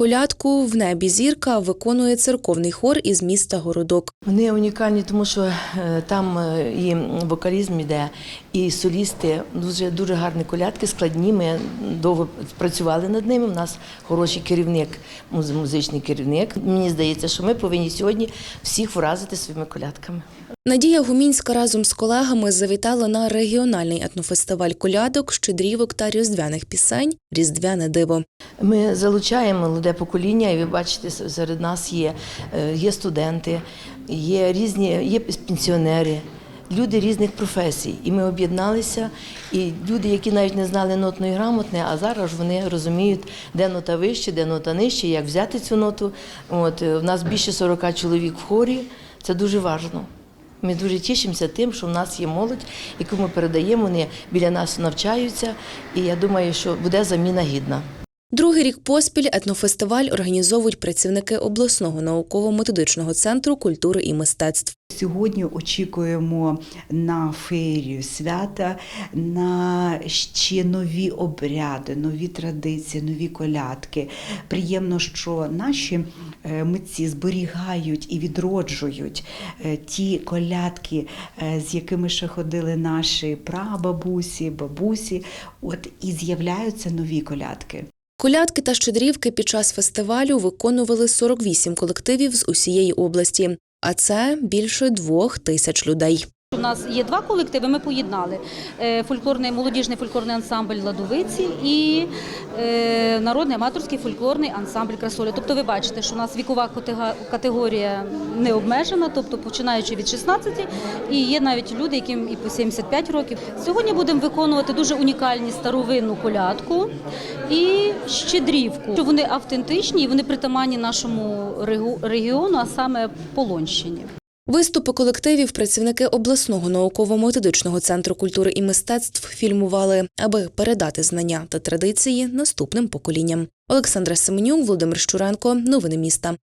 колядку В небі зірка виконує церковний хор із міста Городок. Вони унікальні, тому що е, там е, і вокалізм іде, і солісти дуже дуже гарні колядки, складні. Ми довго працювали над ними. У нас хороший керівник, муз- музичний керівник. Мені здається, що ми повинні сьогодні всіх вразити своїми колядками. Надія Гумінська разом з колегами завітала на регіональний етнофестиваль колядок, щедрівок та різдвяних пісень Різдвяне диво. Ми залучаємо молоде покоління, і ви бачите, серед нас є, е, є студенти, є різні, є пенсіонери. Люди різних професій, і ми об'єдналися. І люди, які навіть не знали нотної грамотне, а зараз вони розуміють, де нота вище, де нота нижче, як взяти цю ноту. От е, в нас більше 40 чоловік в хорі. Це дуже важливо. Ми дуже тішимося тим, що в нас є молодь, яку ми передаємо, вони біля нас навчаються, і я думаю, що буде заміна гідна. Другий рік поспіль етнофестиваль організовують працівники обласного науково-методичного центру культури і мистецтв. Сьогодні очікуємо на феєрію свята, на ще нові обряди, нові традиції, нові колядки. Приємно, що наші е, митці зберігають і відроджують е, ті колядки, е, з якими ще ходили наші прабабусі, бабусі. От і з'являються нові колядки. Колядки та щедрівки під час фестивалю виконували 48 колективів з усієї області, а це більше двох тисяч людей. У нас є два колективи. Ми поєднали Е, фольклорний молодіжний фольклорний ансамбль Ладовиці і е, народний аматорський фольклорний ансамбль Красоля. Тобто, ви бачите, що у нас вікова катего- категорія не обмежена, тобто починаючи від 16, і є навіть люди, яким і по 75 років. Сьогодні будемо виконувати дуже унікальні старовинну колядку і щедрівку. Вони автентичні і вони притаманні нашому регіону, а саме Полонщині. Виступи колективів працівники обласного науково-методичного центру культури і мистецтв фільмували, аби передати знання та традиції наступним поколінням. Олександра Семенюк, Володимир Щуренко. Новини міста.